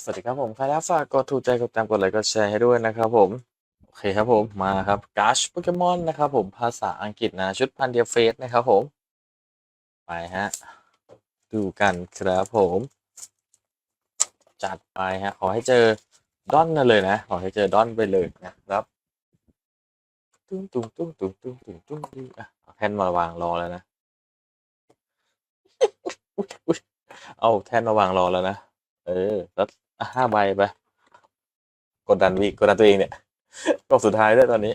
สวัสดีครับผมใครแล้วฝากกดถูกใจกดตามกดไลค์กดแชร์ให้ด้วยนะครับผม โอเคครับผมมาครับการ์ดโปเกมอนนะครับผมภาษาอังกฤษนะชุดพันเดียเฟสนะครับผม ไปฮะ ดูกันครับผม จัดไปฮะ ขอให้เจอดอนนเลยนะ ขอให้เจอดอนไปเลยนะครับตุ้งตุ้งตุ้งตุ้งตุ้งตุ้งตุ้งตุ้งอะแท่นมาวางรอแล้วนะอุ๊ยอุ๊ยเอาแท่นมาวางรอแล้วนะ เออ แล้วห้าใบไปกดดันวิกดดันตัวเองเนี่ยรอบสุดท้ายด้วยตอนนี้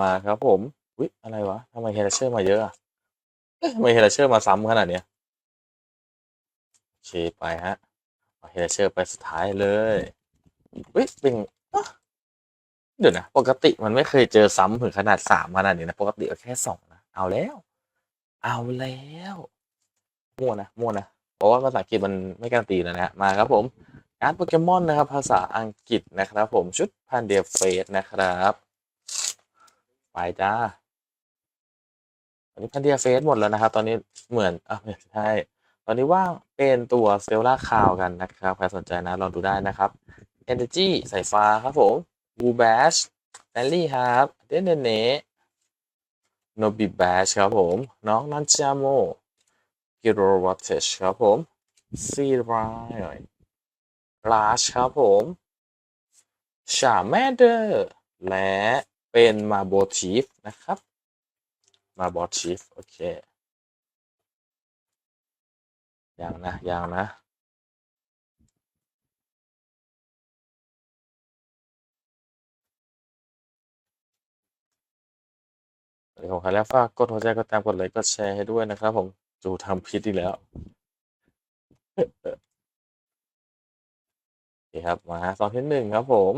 มาครับผมอุ๊ยอะไรวะทำไมเฮลเชอร์มาเยอะอะเอ๊ะทำไมเฮลเชอร์มาซ้ำขนาดเนี้ยโอเคไปฮะเฮลเชอร์ไปสุดท้ายเลยเฮ้ยเป็นเดี๋ยวนะปกติมันไม่เคยเจอซ้ำถึงขนาดสามขนาดนี้นะปกติแค่สองนะเอาแล้ว เอาแล้วมั่วนะมั่วนะ เพราะว่าภาษาอังกฤษมันไม่การันตีนะฮะมาครับผมการ์ดโปเกมอนนะครับ ภาษาอังกฤษนะครับผมชุดพันเดียเฟสนะครับไปจ้าตอนนี้พันเดียเฟสหมดแล้วนะครับ ตอนนี้เหมือนอะไม่ใช่ตอนนี้ว่างเป็นตัวเซลล่าคาวกันนะครับใครสนใจนะลองดูได้นะครับ Energy สายฟ้าครับผม Blue Bash แอลลี่ครับเดนเนโนบิแบชครับผม น้องนันจาโม กิโรวัตเทชครับผมซีไรลาชครับผมชาแมเดอร์และเป็นมาโบชีฟนะครับมาบอชีฟโอเคอย่างนะอย่างนะเดี๋ยวผมขอแล้วฝากกดหัวใจกดตามกดไลค์กดแชร์ให้ด้วยนะครับผม จูทำพิษอีกแล้วโอเคครับ มาซองที่หนึ่งครับผม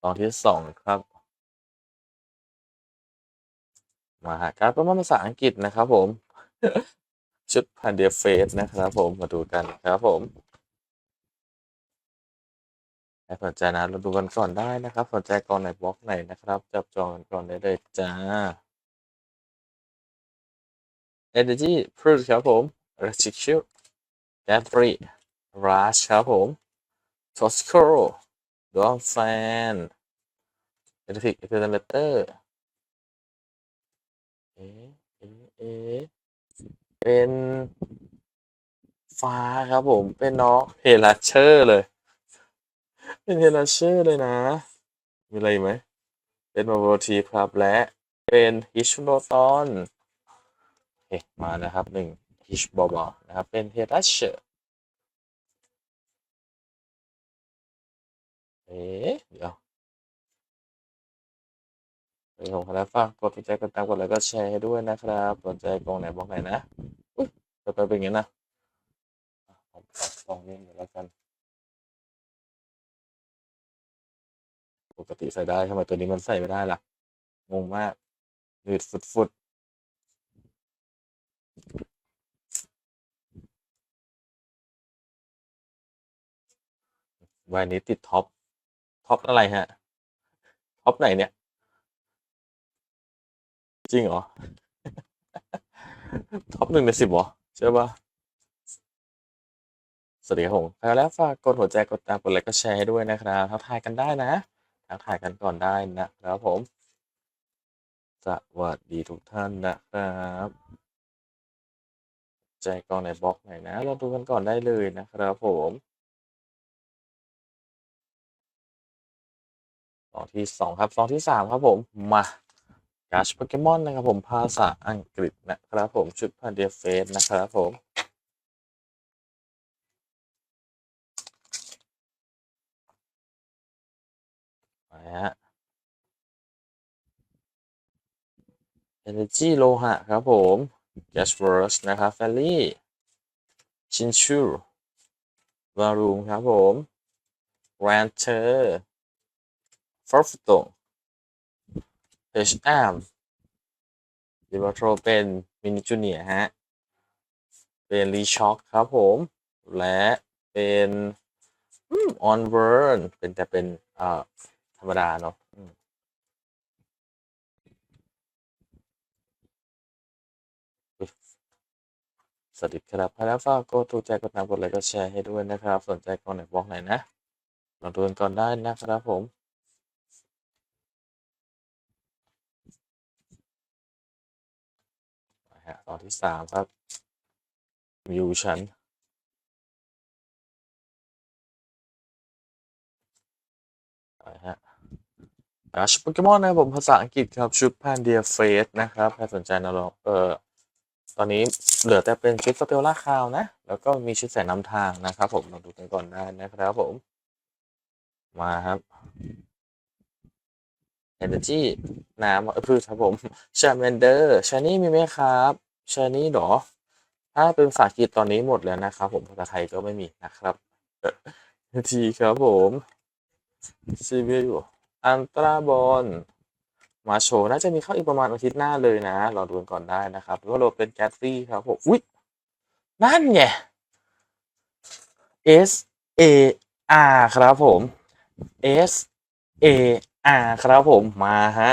ซองที่สองครับ มาการประมาณภาษาอังกฤษนะครับผม ชุดพันเดียเฟสนะครับผมมาดูกันครับผมใครสนใจนะเราดูกันก่อนได้นะครับ สนใจกองไหนบล็อกไหนนะครับ จับจองกันก่อนได้เลยจ้า Energy Fruit ครับผม Restriction g a t r y Rush ครับผม Tosco d o n Fan Electric Accelerator เอเอเอเป็นฟ้าครับผม เป็นน้องเฮลัชเชอร์เลย เป็นเฮลัชเชอร์เลยนะ มีอะไรไหม เป็นมาโบทีครับและเป็นฮิชโนตอน เคมานะครับหนึ่งฮิชบอลนะครับ เป็นเฮลัชเชอร์เอ๊ะเดี๋ยวเดี๋ยวผมขอแล้วฝากกดติดใจกดตามกดไลค์ก็แชร์ให้ด้วยนะครับสนใจกองไหนบอกไหนนะอุ้ยจะไปเป็นย่างนี้นะผมตัดกองนี้เดี๋ยวแล้วกัน ปกติใส่ได้ทำไมตัวนี้มันใส่ไม่ได้ล่ะ งงมากหนืดฟุด ใบนี้ติดท็อป ท็อปอะไรฮะ ท็อปไหนเนี่ย จริงเหรอ ท็อปหนึ่งในสิบเหรอใช่ปะสวัสดีครับผมแล้วฝากกดหัวใจกดตามกดไลค์ก็แชร์ให้ด้วยนะครับทักทายกันได้นะทักทายกันก่อนได้นะครับผม สวัสดีทุกท่านนะครับ ใจกองในบล็อกไหนนะเราดูกันก่อนได้เลยนะครับผมสองที่สองครับสองที่สามครับผมมาการ์ดโปเกมอนนะครับผมภาษาอังกฤษนะครับผมชุดพันเดียเฟสนะครับผมไปฮะ Energy โลหะครับผม Gas w o r s นะครับ f a l l y ชินชูวารูมครับผม Ranter f o r f t o HM ดิบัตโรเป็นมินิจูเนียฮะ เป็นรีช็อคครับผม และเป็นออนเวิร์นเป็นแต่เป็น เอ่อ ธรรมดาเนาะอืม สวัสดีครับแล้วฝากกดถูกใจกดตามกดไลค์กดแชร์ให้ด้วยนะครับ สนใจกองไหนบอกไหนนะลองดูกันก่อนได้นะครับผมฮะตอนที่สามครับมิวชันฮะอ่าชุดโปเกมอนนะครับผมภาษาอังกฤษครับ ชุดพันเดียเฟสนะครับใครสนใจนะลองเออ ตอนนี้เหลือแต่เป็นชุดสเตลล่าคาวนะ แล้วก็มีชุดแสงนำทางนะครับผมลองดูกันก่อนได้นะครับผม มาครับ Energy น้ำเออพืชครับผมชาแมนเดอร์ชานี่มีไหมครับชานี่หรอ ถ้าเป็นภาษาอังกฤษตอนนี้หมดแล้วนะครับผมภาษาไทยก็ไม่มีนะครับทีครับผมซีวิวอันตราบอล มาโชว์น่าจะมีเข้าอีกประมาณอาทิตย์หน้าเลยนะรอดูกันก่อนได้นะครับแล้วก็โหลดเป็นแกสซี่ครับผมอุ้ยนั่นไง S A R ครับผม S A R ครับผมมาฮะ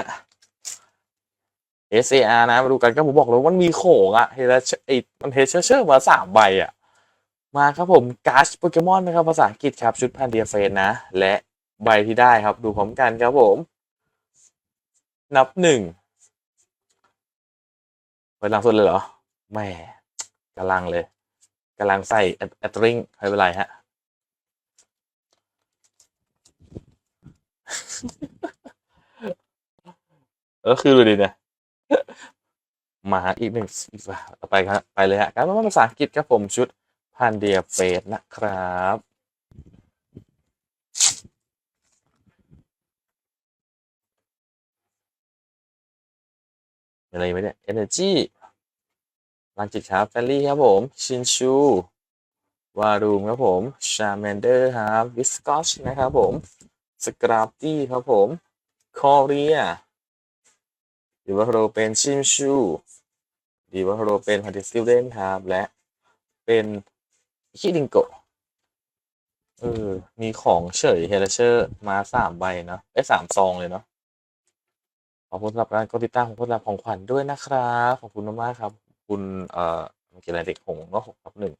S A R นะมาดูกันก็ผมบอกเลยว่ามันมีโขงอะเฮลไอมันเฮเชเชอร์มาสามใบอะมาครับผมการ์ดโปเกมอนนะครับภาษาอังกฤษครับชุดพันเดียเฟนนะ และใบที่ได้ครับดูพร้อมกันครับผม นับหนึ่งไปหลังสุดเลยเหรอแม่กำลังเลยกำลังใส่แอตริงไม่เป็นไรฮะเออคือดูดิเนี่ยมาอีกหนึ่งต่อไปครับไปเลยฮะการบ้านภาษาอังกฤษครับผมชุดพันเดียเฟสนะครับ อะไรไหมเนี่ย Energy ลังจิตครับแฟลลี่ครับผม ชินชู วารูมครับผม ชาแมนเดอร์ครับวิสกอชนะครับผม สกราปตี้ครับผม คอเรียดีว่าโรเป็นชิมชูดีว่าโรเป็นพาร์ติสติลเลนครับ และเป็นคิดิงโกเออ มีของเฉยเฮลเชอร์มาสามใบเนาะไอ้สามซองเลยเนาะ อบคุณสำหรับการกดติดตามของคุณสำหรับของขวัญด้วยนะครับขอบคุณมากๆครับ คุณเอ่อเมื่อกี้อะไรเด็กหงส์เนาะหกทับหนึ่ง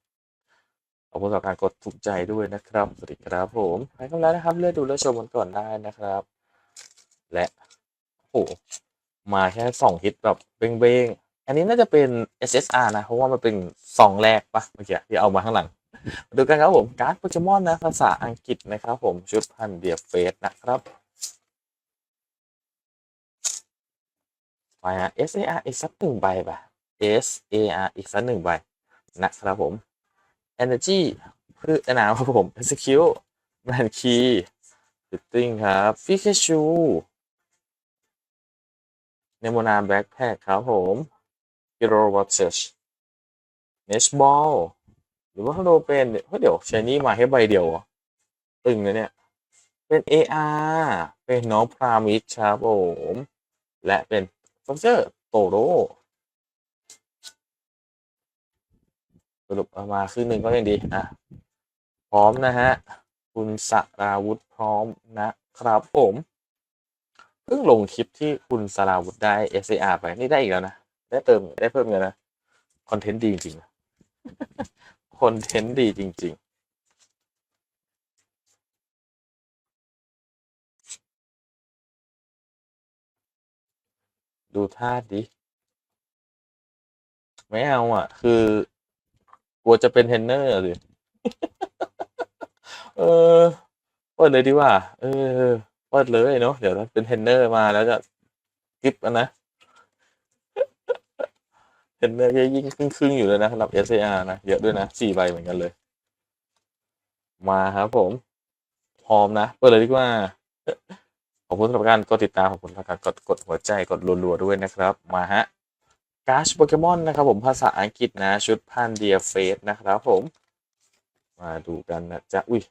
ขอบคุณสำหรับการกดถูกใจด้วยนะครับสวัสดีครับผมไปกันแล้วนะครับเลือกดูเลือกชมกันก่อนได้นะครับ และโอ้โหมาแค่สองฮิตแบบเบ้งๆอันนี้น่าจะเป็น SSR นะ เพราะว่ามันเป็นซองแรกปะเมื่อกี้ที่เอามาข้างหลังมาดูกันครับผมการ์ดโปเกมอนนะภาษาอังกฤษนะครับผมชุดพันเดียเฟสนะครับ ไปฮะ SAR อีกสักหนึ่งใบป่ะ SAR อีกสักหนึ่งใบนะครับผม Energy พืชน้ำครับผม Execute Man Key Fitting ครับ Pikachu เนโมนาแบ็คแพคครับผมกิโรวอตเชชเนชบอลหรือว่าเขาโดเป็นเฮ้ยเดี๋ยวชนี่มาแค่ใบเดียวตึงเลยเนี่ย เป็น AR เป็นน้องพรามิชครับผม และเป็น ฟอเจอร์โตโรสรุปเอามาครึ่งหนึ่งก็ยังดีอะพร้อมนะฮะ คุณสราวุธพร้อมนะครับผม เพิ่งลงคลิปที่คุณสราวุธได้ SAR ไปนี่ได้อีกแล้วนะ ได้เติมได้เพิ่มเงินนะ คอนเทนต์ดีจริงๆคอนเทนต์ดีจริง ๆ ดูท่าดิ ไม่เอาอะ คือกลัวจะเป็นเทรนเนอร์อะสิเออเปิดเลยดีกว่า เออเปิดเลยเนาะเดี๋ยวถ้าเป็นเทรนเนอร์มาแล้วจะกิฟต์อะนะเทรนเนอร์ยิ่งครึ่งๆอยู่เลยนะสำหรับ SAR นะเยอะด้วยนะสี่ใบเหมือนกันเลย มาครับผม พร้อมนะ เปิดเลยดีกว่า อบคุณสำหรับการกดติดตามขอบคุณสำหรับการกดกดหัวใจกดรัวๆด้วยนะครับ มาฮะการ์ดโปเกมอนนะครับผมภาษาอังกฤษนะ ชุดพันเดียเฟสนะครับผม มาดูกันนะจ๊ะอุ้ย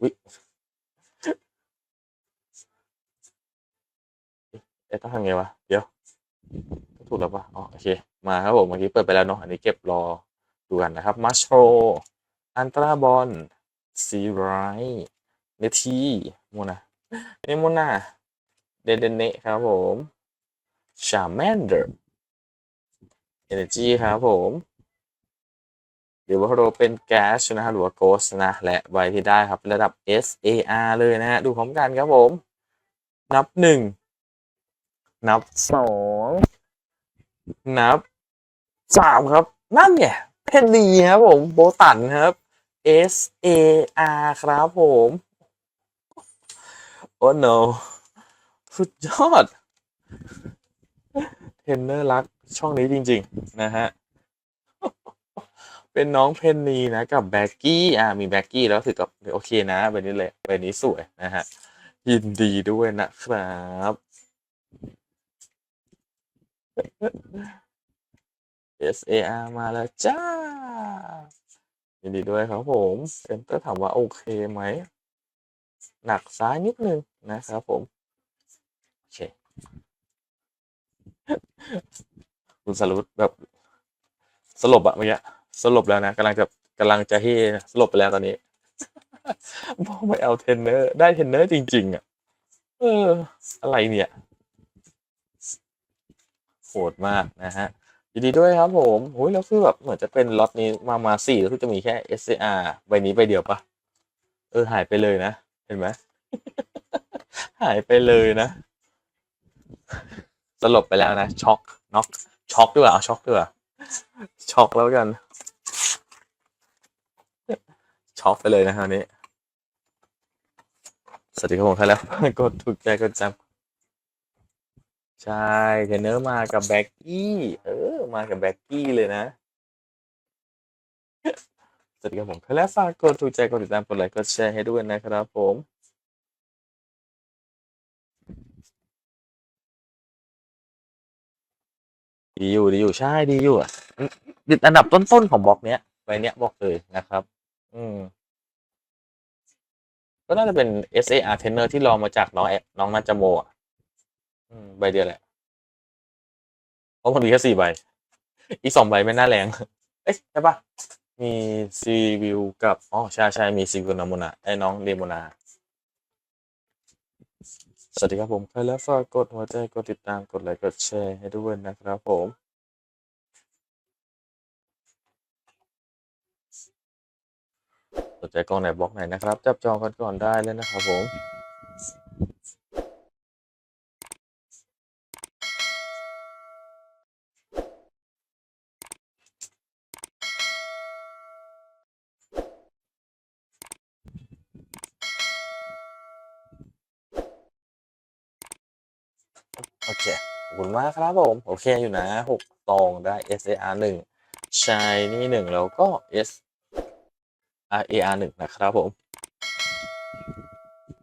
อุ้ยเอ๊ะต้องทำไงวะ เดี๋ยว ถูกแล้วปะอ๋อโอเค มาครับผมเมื่อกี้เปิดไปแล้วเนาะอันนี้เก็บรอดูกันนะครับมัชโรอันตราบอลซีไรเนทีโมนา เนโมนาเดเดเนครับผมชาแมนเดอร์ Energy ครับผมหรือว่าโรเป็นแก๊สนะฮะหรือว่าโกสนะ และใบที่ได้ครับ ระดับ SAR เลยนะฮะ ดูพร้อมกันครับผม นับหนึ่ง นับสองนับสามครับ นั่นไงเพนนีครับผม โบตันครับ SAR ครับผม โอ้ no สุดยอด เทนเนอร์รักช่องนี้จริง ๆ นะฮะ เป็นน้องเพนนีนะ กับแบ็กกี้ อ่า มีแบ็กกี้แล้วถือกับโอเคนะใบบนี้เลยใบนี้สวยนะฮะ ยินดีด้วยนะครับ SAR มาแล้วจ้า ยินดีด้วยครับผมเซนเตอร์ถามว่าโอเคไหม หนักซ้ายนิดนึงนะครับผมโอเคคุณสรุปแบบสลบอะเมื่อกี้สลบแล้วนะกำลังจะกำลังจะเฮสลบไปแล้วตอนนี้เพราะไม่เอาเทนเนอร์ ได้เทนเนอร์จริง ๆอะเออ อะไรเนี่ยโหดมากนะฮะยินดีด้วยครับผมโอ้ยแล้วคือแบบเหมือนจะเป็นล็อตนี้มามาสี่แล้วจะมีแค่ SCR ใบนี้ใบเดียวปะเออหายไปเลยนะ เห็นไหมหายไปเลยนะ สลบไปแล้วนะ ช็อกน็อกช็อกด้วยเอาช็อกด้วยช็อกแล้วกัน ช็อกไปเลยนะคราวนี้ สวัสดีครับผมใครแล้ว กดถูกใจกดจำใช่เทรนเนอร์มากับแบ็กกี้ เออ มากับแบ็กกี้เลยนะส วัสดีครับผมใครแล้วฝากกดถูกใจกดติดตามกดไลค์กดแชร์ให้ด้วยนะครับผมดีอยู่ดีอยู่ใช่ดีอยู่อะติดอันดับต้นๆของบล็อกเนี้ยใบเนี้ยบอกเลยนะครับ อืมก็น่าจะเป็น SAR Trainer ที่รองมาจากน้องแอน้องนาจโมอะใบเดียวแหละ เพราะมันมีแค่สี่ใบ อีกสองใบไม่น่าแรง เอ๊ะใช่ปะ มีซีวิวกับอ๋อใช่ใช่มีซีวิวนาโมนาไอ้น้องเดโมนา สวัสดีครับผมใครแล้วฝากกดหัวใจกดติดตามกดไลค์กดแชร์ให้ด้วยนะครับผมสนใจกล้องไหนบล็อกไหนนะครับ จับจองกันก่อนได้เลยนะครับผม โอเค ขอบคุณมากครับผม โอเคอยู่นะหกตองได้ SAR หนึ่งชายนี่หนึ่งแล้วก็ S R A R หนึ่งนะครับผม